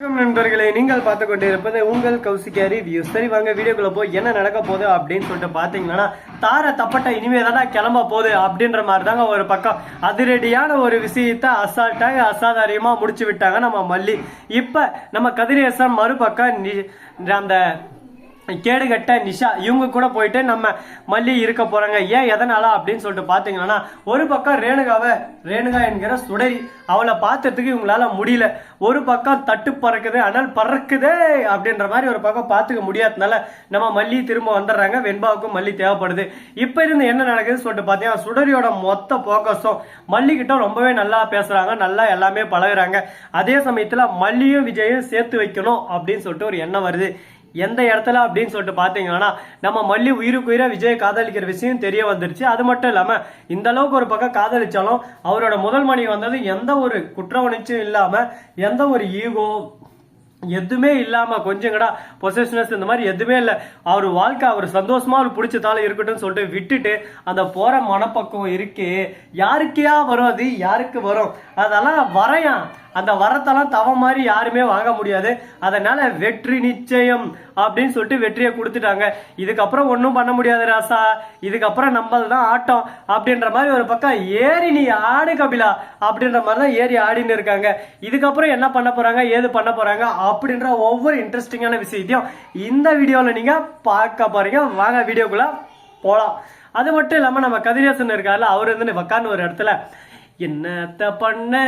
வணக்கம் நண்பர்களே நீங்கள் பார்த்து கொண்டு இருப்பது உங்கள் கௌசிகா ரிவ்யூ சரி வாங்க வீடியோக்குள்ள போய் என்ன நடக்க போகுது அப்படின்னு சொல்லிட்டு பாத்தீங்கன்னா தார தப்பட்ட இனிமே தானே கிளம்ப போகுது அப்படின்ற மாதிரி தாங்க ஒரு பக்கம். அதிரடியான ஒரு விஷயத்தை அசால்ட்டாக அசாதாரியமா முடிச்சு விட்டாங்க நம்ம மல்லி. இப்ப நம்ம கதிரேசன் மறுபக்கம் அந்த கேடுகட்ட நிஷா இவங்க கூட போயிட்டு நம்ம மல்லி இருக்க போறாங்க. ஏன் எதனால அப்படின்னு சொல்லிட்டு பாத்தீங்கன்னா ஒரு பக்கம் ரேணுகாவை ரேணுகா என்கிற சுடரி அவளை பார்த்ததுக்கு இவங்களால முடியல. ஒரு பக்கம் தட்டு பறக்குது அனல் பறக்குதே அப்படின்ற மாதிரி ஒரு பக்கம் பார்த்துக்க முடியாததுனால நம்ம மல்லி திரும்ப வந்துடுறாங்க. வெண்பாவுக்கும் மல்லி தேவைப்படுது. இப்போ இருந்து என்ன நடக்குதுன்னு சொல்லிட்டு பார்த்தீங்கன்னா சுடரியோட மொத்த போக்கஸும் மல்லிக்கிட்ட ரொம்பவே நல்லா பேசுறாங்க. நல்லா எல்லாமே பழகுறாங்க. அதே சமயத்தில் மல்லியும் விஜயும் சேர்த்து வைக்கணும் அப்படின்னு சொல்லிட்டு ஒரு எண்ணம் வருது. எந்த இடத்துல அப்படின்னு சொல்லிட்டு பார்த்தீங்கன்னா நம்ம மல்லி உயிருக்கு விஜயை விஜய் காதலிக்கிற விஷயம் தெரிய வந்துருச்சு. அது மட்டும் இல்லாமல் இந்த அளவுக்கு ஒரு பக்கம் காதலிச்சாலும் அவரோட முதல் மணி வந்தது எந்த ஒரு குற்ற உணர்ச்சியும் இல்லாமல் எந்த ஒரு ஈகோ எதுவுமே இல்லாம கொஞ்சம் கூட பொசிஷனஸ் இந்த மாதிரி எதுவுமே இல்லை. அவர் வாழ்க்கை அவர் சந்தோஷமா அவர் பிடிச்சதால இருக்கட்டும்னு சொல்லிட்டு விட்டுட்டு அந்த போற மனப்பக்குவம் இருக்கு. யாருக்கையா வரும் அது? யாருக்கு வரும்? அதெல்லாம் வரையான். அந்த வரத்தெல்லாம் தவ மாதிரி யாருமே வாங்க முடியாது. அதனால வெற்றி நிச்சயம் அப்படின்னு சொல்லிட்டு வெற்றியை கொடுத்துட்டாங்க. இதுக்கப்புறம் ஒன்றும் பண்ண முடியாது ராசா. இதுக்கப்புறம் நம்மளது தான் ஆட்டம் அப்படின்ற மாதிரி ஒரு பக்கம் ஏறி நீ ஆடு கபிலா அப்படின்ற மாதிரி தான் ஏறி ஆடின்னு இருக்காங்க. இதுக்கப்புறம் என்ன பண்ண போறாங்க? ஏது பண்ண போறாங்க? அப்படின்ற ஒவ்வொரு இன்ட்ரெஸ்டிங்கான விஷயத்தையும் இந்த வீடியோவில் நீங்க பார்க்க போறீங்க. வாங்க வீடியோக்குள்ள போகலாம் அது மட்டும் இல்லாமல் நம்ம கதிரேசன் இருக்கார்ல அவர் வந்து உக்காந்து ஒரு இடத்துல என்னத்த பண்ண?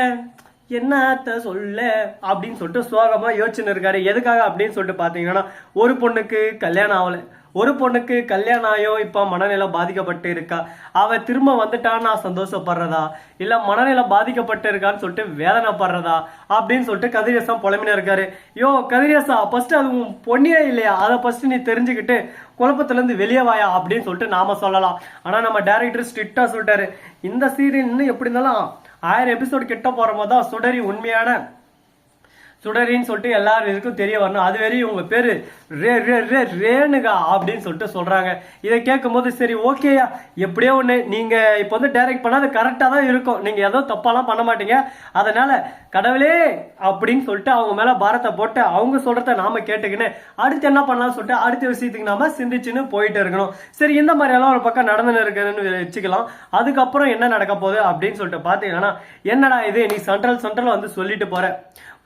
என்னத்த சொல்ல? அப்படின்னு சொல்லிட்டு சோகமாக யோசிச்சுன்னு இருக்காரு. எதுக்காக அப்படின்னு சொல்லிட்டு பாத்தீங்கன்னா ஒரு பொண்ணுக்கு கல்யாணம் ஆகல. ஒரு பொண்ணுக்கு கல்யாணம் ஆயோ இப்ப மனநிலை பாதிக்கப்பட்டு இருக்கா? அவ திரும்ப வந்துட்டான்னா சந்தோஷப்படுறதா? இல்ல மனநிலை பாதிக்கப்பட்டு இருக்கான்னு சொல்லிட்டு வேதனைப்படுறதா? அப்படின்னு சொல்லிட்டு கதிரேசன் புலமின இருக்காரு. யோ கதிரேசா ஃபர்ஸ்ட் அது உன் பொண்ணியே இல்லையா? அதை ஃபர்ஸ்ட் நீ தெரிஞ்சுக்கிட்டு குழப்பத்துலேருந்து வெளியே வாயா அப்படின்னு சொல்லிட்டு நாம சொல்லலாம். ஆனா நம்ம டேரக்டர் ஸ்ட்ரிக்டா சொல்லிட்டாரு. இந்த சீரியல் இன்னும் எப்படி இருந்தாலும் ஆயிரம் எபிசோடு கிட்ட போற போது தான் சுடரி உண்மையான சுடரின்னு சொல்லிட்டு எல்லாருக்கும் தெரிய வரணும். அது வரையும் இவங்க பேர் ரே ரே ரே ரேணுகா அப்படின்னு சொல்லிட்டு சொல்கிறாங்க இதை கேட்கும்போது சரி ஓகேயா எப்படியோ ஒன்று நீங்கள் இப்போ வந்து டைரக்ட் பண்ணால் அது கரெக்டாக தான் இருக்கும். நீங்கள் ஏதோ தப்பாலாம் பண்ண மாட்டீங்க. அதனால் கடவுளே! அப்படின்னு சொல்லிட்டு அவங்க மேலே பாரத்தை போட்டு அவங்க சொல்கிறத நாம் கேட்டுக்கின்னு அடுத்து என்ன பண்ணலாம்னு சொல்லிட்டு அடுத்த விஷயத்துக்கு நாம் சிந்திச்சுன்னு போயிட்டு இருக்கணும். சரி இந்த மாதிரியெல்லாம் ஒரு பக்கம் நடந்துன்னு இருக்குதுன்னு வச்சுக்கலாம். அதுக்கப்புறம் என்ன நடக்க போகுது அப்படின்னு சொல்லிட்டு பார்த்தீங்கன்னா என்னடா இது? நீ சென்ட்ரல் சென்ட்ரல் வந்து சொல்லிட்டு போகிற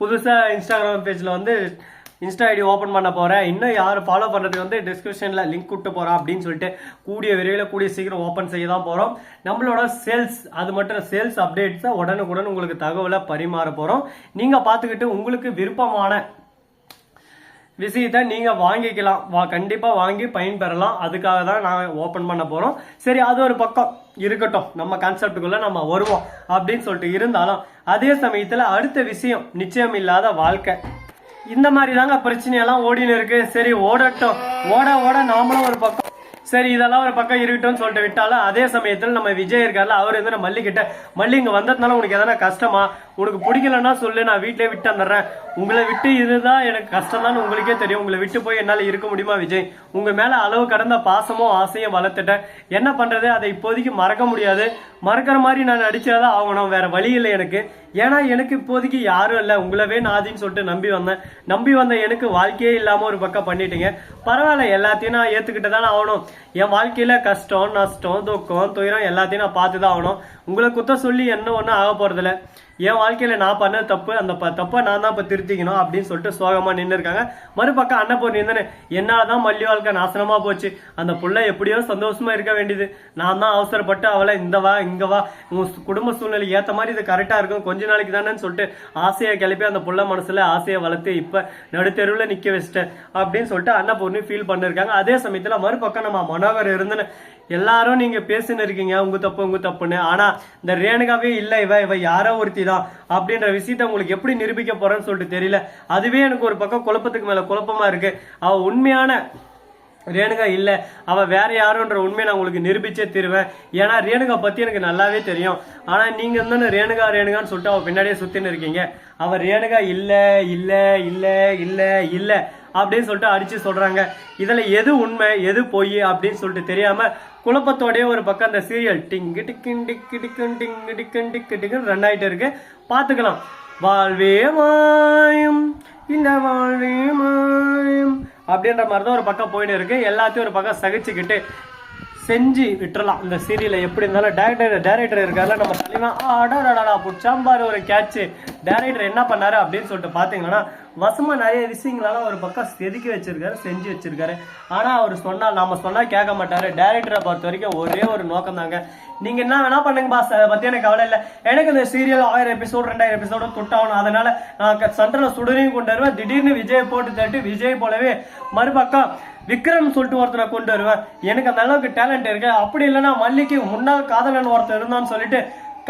புதுசாக இன்ஸ்டாகிராம் பேஜில் வந்து இன்ஸ்டா ஐடி ஓப்பன் பண்ண போகிறேன் இன்னும் யார் ஃபாலோ பண்ணுறதுக்கு வந்து டிஸ்கிரிப்ஷனில் லிங்க் விட்டு போகிறேன் அப்படின்னு சொல்லிட்டு கூடிய விரைவில் கூடிய சீக்கிரம் ஓப்பன் செய்ய தான் போகிறோம் நம்மளோட சேல்ஸ் அது மட்டும் சேல்ஸ் அப்டேட்ஸை உடனுக்குடன் உங்களுக்கு தகவலை பரிமாற போகிறோம் நீங்கள் பார்த்துக்கிட்டு உங்களுக்கு விருப்பமான விஷயத்தை நீங்கள் வாங்கிக்கலாம். வா கண்டிப்பாக வாங்கி பயன்பெறலாம். அதுக்காக தான் நான் ஓப்பன் பண்ண போகிறோம் சரி அது ஒரு பக்கம் இருக்கட்டும். நம்ம கான்செப்டுக்குள்ளே நம்ம வருவோம் அப்படின்னு சொல்லிட்டு இருந்தாலும் அதே சமயத்தில் அடுத்த விஷயம் நிச்சயம் இல்லாத வாழ்க்கை. இந்த மாதிரி தாங்க பிரச்சனையெல்லாம் ஓடின்னு இருக்கு. சரி ஓடட்டும். ஓட ஓட நாமளும் ஒரு பக்கம் சரி இதெல்லாம் ஒரு பக்கம் இருக்கட்டும்னு சொல்லிட்டு விட்டாலும் அதே சமயத்தில் நம்ம விஜய் இருக்கார்ல அவர் வந்து மல்லி கிட்ட மல்லி இங்க வந்ததுனால உனக்கு எதனா கஷ்டமா? உனக்கு பிடிக்கலன்னா சொல்லு நான் வீட்டிலே விட்டு வந்துடுறேன். உங்களை விட்டு இதுதான் எனக்கு கஷ்டம் தான் உங்களுக்கே தெரியும். உங்களை விட்டு போய் என்னால இருக்க முடியுமா விஜய்? உங்க மேல அளவு கடந்த பாசமும் ஆசையும் வளர்த்துட்டேன். என்ன பண்றது? அதை இப்போதைக்கு மறக்க முடியாது. மறக்கிற மாதிரி நான் நடிச்சாதான் ஆகணும். வேற வழி இல்லை எனக்கு. ஏன்னா எனக்கு இப்போதைக்கு யாரும் இல்லை. உங்களவே நாதின்னு சொல்லிட்டு நம்பி வந்தேன். நம்பி வந்த எனக்கு வாழ்க்கையே இல்லாம ஒரு பக்கம் பண்ணிட்டீங்க. பரவாயில்ல எல்லாத்தையும் நான் ஏத்துக்கிட்டு தானே ஆகணும். என் வாழ்க்கையில கஷ்டம் நஷ்டம் துக்கம் துயரம் எல்லாத்தையும் நான் பார்த்து தான் ஆகணும். உங்களை குத்த சொல்லி என்ன ஒன்றும் ஆக போகிறதில்ல என் வாழ்க்கையில நான் பண்ண தப்பு அந்த ப- தப்பை நான் தான் இப்ப திருத்திக்கணும் அப்படின்னு சொல்லிட்டு சோகமா நின்று இருக்காங்க. மறுபக்கம் அன்னபூர்ணி இருந்தேன்னு என்னாலதான் மல்லி வாழ்க்கை நாசனமா போச்சு. அந்த புள்ள எப்படியோ சந்தோஷமா இருக்க வேண்டியது. நான் தான் அவசரப்பட்டு அவளை இந்த வா இங்க வா. உன் குடும்ப சூழ்நிலை ஏத்த மாதிரி இது கரெக்டா இருக்கும். கொஞ்ச நாளைக்கு தானேன்னு சொல்லிட்டு ஆசையை கிளப்பி அந்த புள்ள மனசுல ஆசையை வளர்த்து இப்ப நடுத்தெருவுல நிக்க வச்சிட்டேன். அப்படின்னு சொல்லிட்டு அன்னபூர்ணி ஃபீல் பண்ணிருக்காங்க. அதே சமயத்துல மறுபக்கம் நம்ம மனோகர் இருந்துன்னு எல்லாரும் நீங்க பேசின்னு இருக்கீங்க உங்க தப்பு உங்க தப்புன்னு. ஆனா இந்த ரேணுகாவே இல்ல இவ இவ யாரோ ஒருத்தி தான் அப்படின்ற விஷயத்த உங்களுக்கு எப்படி நிரூபிக்க போறேன்னு சொல்லிட்டு தெரியல. அதுவே எனக்கு ஒரு பக்கம் குழப்பத்துக்கு மேல குழப்பமா இருக்கு. அவ உண்மையான ரேணுகா இல்லை. அவள் வேற யாருன்ற உண்மையை நான் உங்களுக்கு நிரூபிச்சே தருவேன். ஏன்னா ரேணுகா பற்றி எனக்கு நல்லாவே தெரியும். ஆனால் நீங்கள் வந்து ரேணுகா ரேணுகான்னு சொல்லிட்டு அவள் பின்னாடியே சுற்றின்னு இருக்கீங்க. அவள் ரேணுகா இல்லை இல்லை இல்லை இல்லை இல்லை அப்படின்னு சொல்லிட்டு அடித்து சொல்கிறாங்க இதில் எது உண்மை எது பொய் அப்படின்னு சொல்லிட்டு தெரியாமல் குழப்பத்தோடய ஒரு பக்கம் அந்த சீரியல் டிங்கு டிக்கின் டிக்கு டிக்கன் டிங்கு டிக்கன் டிக்கு டிக்குன்னு ரன் ஆகிட்டு இருக்கு. பார்த்துக்கலாம். வாழ்வே மாயும் இந்த வாழ்வே மாயம் அப்படின்ற மாதிரி தான் ஒரு பக்கம் போயிட்டு இருக்கு. எல்லாத்தையும் ஒரு பக்கம் சகிச்சுக்கிட்டு செஞ்சு விட்டுறலாம். இந்த சீரியலை எப்படி இருந்தாலும் டேரக்டர் டேரக்டர் இருக்கார்ல நம்ம தலைவன். அடாடாடா புச்சாம்பாரு ஒரு கேட்ச் டேரக்டர் என்ன பண்ணாரு அப்படின்னு சொல்லிட்டு பார்த்தீங்கன்னா வசமாக நிறைய விஷயங்களெல்லாம் ஒரு பக்கம் செதுக்கி வச்சிருக்காரு செஞ்சு வச்சிருக்காரு. ஆனால் அவர் சொன்னால் நாம் சொன்னால் கேட்க மாட்டார். டேரக்டரை பொறுத்த வரைக்கும் ஒரே ஒரு நோக்கம் தாங்க நீங்கள் என்ன வேணால் பண்ணுங்க பாஸ் அதை பற்றி எனக்கு கவலை இல்லை. எனக்கு இந்த சீரியல் ஆயிரம் எபிசோடு ரெண்டாயிரம் எபிசோடு தொட்டாகணும் அதனால் நான் சண்டல சுடரையும் கொண்டு வருவேன். திடீர்னு விஜய் போட்டு தட்டு விஜய் போலவே மறுபக்கம் விக்ரம் சொல்லிட்டு ஒருத்தனை கொண்டு வருவேன். எனக்கு அந்த அளவுக்கு டேலண்ட் இருக்கு. அப்படி இல்லைன்னா மல்லிக்கு முன்னாள் காதலன் ஒருத்தர் இருந்தான்னு சொல்லிட்டு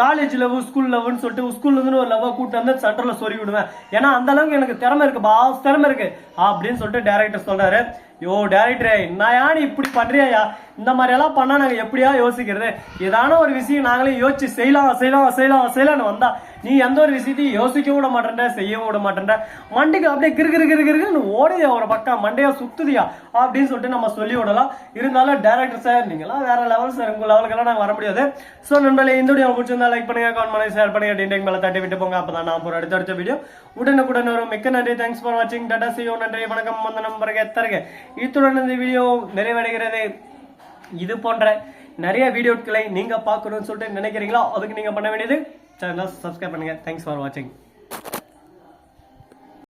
காலேஜ் லவ் ஸ்கூல் லவ்னு சொல்லிட்டு ஸ்கூல்ல இருந்து ஒரு லவ்வை கூட்டு வந்து சட்டரில் சொருகி விடுவேன். ஏன்னா அந்த அளவுக்கு எனக்கு திறமை இருக்கு பாஸ் திறமை இருக்கு. அப்படின்னு சொல்லிட்டு டேரக்டர் சொல்றாரு. யோ டேரக்டரே நான் இப்படி பண்றியா இந்த மாதிரி எல்லாம் பண்ணா நாங்க எப்படியா யோசிக்கிறது? ஏதான ஒரு விஷயம் நாங்களே யோசிச்சு செய்யலாம் செய்யலாம் செய்யலாம் செய்யலாம்னு வந்தா நீ எந்த ஒரு விஷயத்தையும் யோசிக்க விட மாட்டேன்ற செய்யவும் விட மாட்டேன்ற மண்டிக்கு அப்படியே கிரு கிரு கிரு கிருன்னு ஓடுதியா ஒரு பக்கம் மண்டையா சுத்துதியா? அப்படின்னு சொல்லிட்டு நம்ம சொல்லி விடலாம். இருந்தாலும் டேரக்டர் சார் நீங்களாம் வேற லெவல் சார் உங்க லெவலுக்கெல்லாம் நாங்கள் வர முடியாது. ஸோ நண்பர்களே இந்த வீடியோ பிடிச்சிருந்தா லைக் பண்ணுங்க கமெண்ட் பண்ணுங்க ஷேர் பண்ணுங்க டிண்டெக் மேலே தட்டி விட்டு போங்க. அப்பதான் நான் ஒரு அடுத்த அடுத்த வீடியோ உடனுக்குடன் வரும். மிக்க நன்றி. தேங்க்ஸ் ஃபார் வாட்சிங் டாடா சியோ நன்றி. வணக்கம். வந்த நம்பருக்கு எத்தருங்க இத்துடன் இந்த வீடியோ நிறைவடைகிறது. இது போன்ற நிறைய வீடியோக்களை நீங்க பார்க்கணும்னு சொல்லிட்டு நினைக்கிறீங்களோ அதுக்கு நீங்க பண்ண வேண்டியது சேனலை சப்ஸ்கிரைப் பண்ணுங்க தேங்க்ஸ் ஃபார் வாட்சிங்